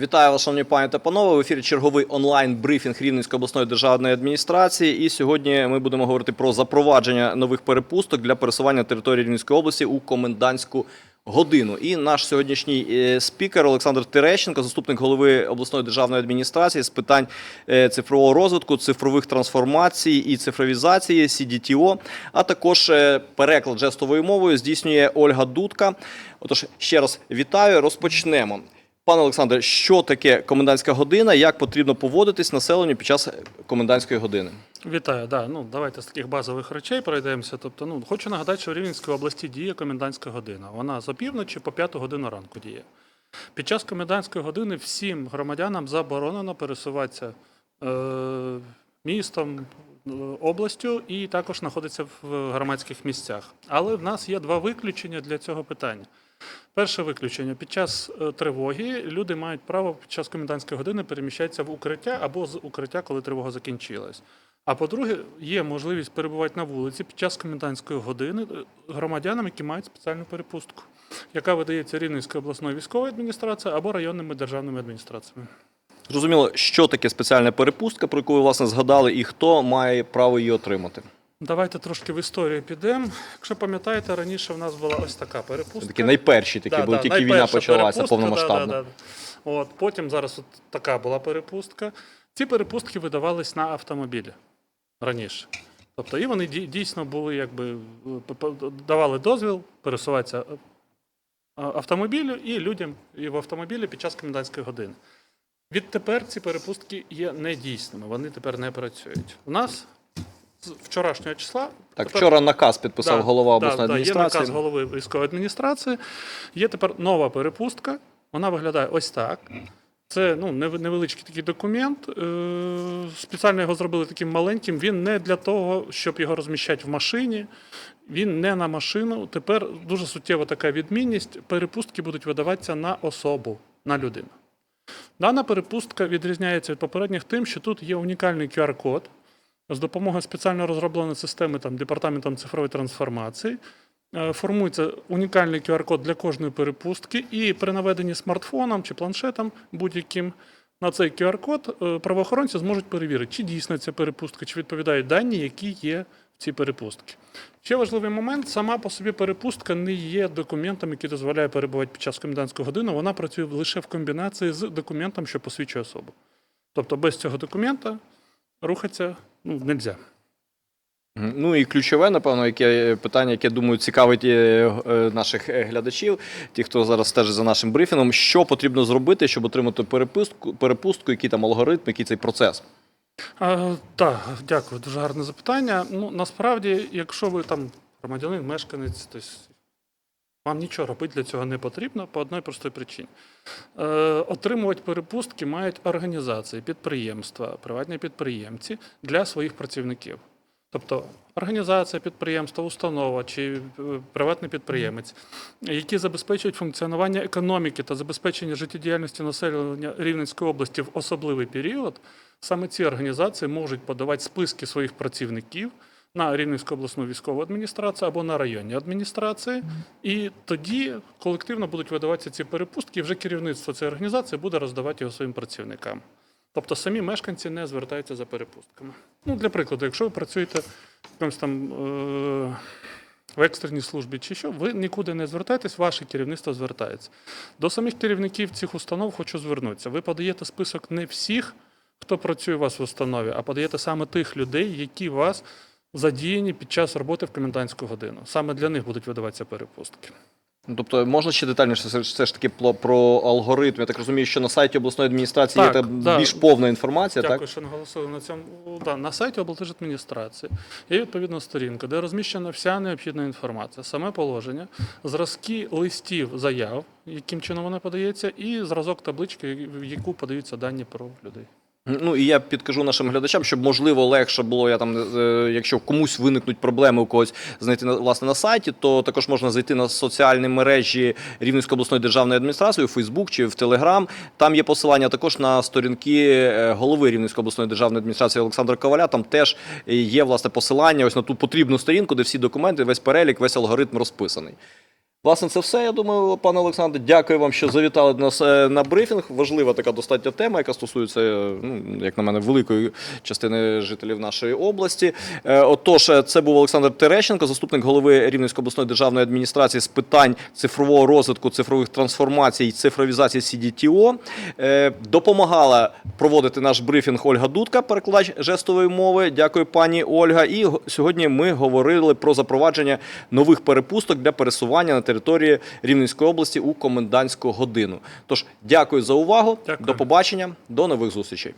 Вітаю вас, шановні пані та панове. В ефірі черговий онлайн брифінг Рівненської обласної державної адміністрації. І сьогодні ми будемо говорити про запровадження нових перепусток для пересування території Рівненської області у комендантську годину. І наш сьогоднішній е, спікер Олександр Терещенко, заступник голови обласної державної адміністрації з питань е, цифрового розвитку, цифрових трансформацій і цифровізації CDTO, а також е, переклад жестовою мовою здійснює Ольга Дудка. Отож, ще раз вітаю. Розпочнемо. Пане Олександре, що таке комендантська година? Як потрібно поводитись населенню під час комендантської години? Вітаю, да. Ну давайте з таких базових речей пройдемося. Тобто, ну хочу нагадати, що в Рівненській області діє комендантська година. Вона з опівночі по п'яту годину ранку діє. Під час комендантської години всім громадянам заборонено пересуватися е, містом, е, областю і також знаходитися в громадських місцях. Але в нас є два виключення для цього питання. Перше виключення під час е, тривоги люди мають право під час комендантської години переміщатися в укриття або з укриття, коли тривога закінчилась. А по-друге, є можливість перебувати на вулиці під час комендантської години е, громадянам, які мають спеціальну перепустку, яка видається Рівненською обласною військовою адміністрацією або районними державними адміністраціями. Зрозуміло, що таке спеціальна перепустка, про яку ви власне згадали, і хто має право її отримати. Давайте трошки в історію підемо. Якщо пам'ятаєте, раніше в нас була ось така перепустка. Такі найперші такі Да, були, да, тільки війна почалася повномасштабно. Да, да, да. От, потім зараз от така була перепустка. Ці перепустки видавались на автомобілі раніше. Тобто, і вони дійсно були, якби давали дозвіл пересуватися е, автомобілю і людям і в автомобілі під час комендантської години. Відтепер ці перепустки є недійсними, вони тепер не працюють. У нас з вчорашнього числа. Так, тепер- вчора наказ підписав Да, голова обласної да, адміністрації. Є наказ голови військової адміністрації. Є тепер нова перепустка. Вона виглядає ось так. Це ну, невеличкий такий документ. Е, Спеціально його зробили таким маленьким. Він не для того, щоб його розміщати в машині. Він не на машину. Тепер дуже суттєва така відмінність. Перепустки будуть видаватися на особу, на людину. Дана перепустка відрізняється від попередніх тим, що тут є унікальний QR-код, з допомогою спеціально розробленої системи там, департаментом цифрової трансформації. е, Формується унікальний QR-код для кожної перепустки, і при наведенні смартфоном чи планшетом будь-яким на цей QR-код е, правоохоронці зможуть перевірити, чи дійсно ця перепустка, чи відповідають дані, які є в цій перепустці. Ще важливий момент: сама по собі перепустка не є документом, який дозволяє перебувати під час комендантської години. Вона працює лише в комбінації з документом, що посвідчує особу. Тобто без цього документа рухатися ну, не можна. Ну і ключове, напевно, яке питання, яке думаю, цікавить е, е, наших е, глядачів, ті, хто зараз стежить за нашим брифінгом, що потрібно зробити, щоб отримати перепустку, перепустку, який там алгоритм, який цей процес. А, так, дякую, дуже гарне запитання. Ну, насправді, якщо ви там громадянин, мешканець, то вам нічого робити для цього не потрібно по одній простій причині. Е, отримувати перепустки мають організації, підприємства, приватні підприємці для своїх працівників. Тобто організація, підприємство, установа чи е, приватний підприємець, які забезпечують функціонування економіки та забезпечення життєдіяльності населення Рівненської області в особливий період, саме ці організації можуть подавати списки своїх працівників на Рівненську обласну військову адміністрацію або на районні адміністрації, і тоді колективно будуть видаватися ці перепустки, і вже керівництво цієї організації буде роздавати його своїм працівникам. Тобто самі мешканці не звертаються за перепустками. Ну, для прикладу, якщо ви працюєте в якомусь там е- в екстреній службі чи що, ви нікуди не звертаєтесь, ваше керівництво звертається. До самих керівників цих установ хочу звернутися. Ви подаєте список не всіх, хто працює у вас в установі, а подаєте саме тих людей, які вас задіяні під час роботи в комендантську годину. Саме для них будуть видаватися перепустки. Ну, Тобто, можна ще детальніше все, ж таки про, алгоритм. Я так розумію, що на сайті обласної адміністрації Так, є да. більш повна інформація, Дякую, так? що наголосили на цьому. Да, на сайті облдержадміністрації є відповідна сторінка, де розміщена вся необхідна інформація, саме положення, зразки листів заяв, яким чином вона подається, і зразок таблички, в яку подаються дані про людей. Ну і я підкажу нашим глядачам, щоб можливо легше було. Я там, е, якщо комусь виникнуть проблеми у когось знайти на власне на сайті, то також можна зайти на соціальні мережі Рівненської обласної державної адміністрації у Фейсбук чи в Телеграм. Там є посилання також на сторінки е, голови Рівненської обласної державної адміністрації Олександра Коваля. Там теж є власне посилання ось на ту потрібну сторінку, де всі документи, весь перелік, весь алгоритм розписаний. Власне, це все. Я думаю, пане Олександре. Дякую вам, що завітали до нас е, на брифінг. Важлива така достатня тема, яка стосується, е, ну як на мене, великої частини жителів нашої області. Е, Отож, це був Олександр Терещенко, заступник голови Рівненської обласної державної адміністрації з питань цифрового розвитку, цифрових трансформацій і цифровізації CDTO. Допомагала проводити наш брифінг Ольга Дудка, перекладач жестової мови. Дякую, пані Ольга. І сьогодні ми говорили про запровадження нових перепусток для пересування на території Рівненської області у комендантську годину. Тож, дякую за увагу. Дякую. До побачення, до нових зустрічей.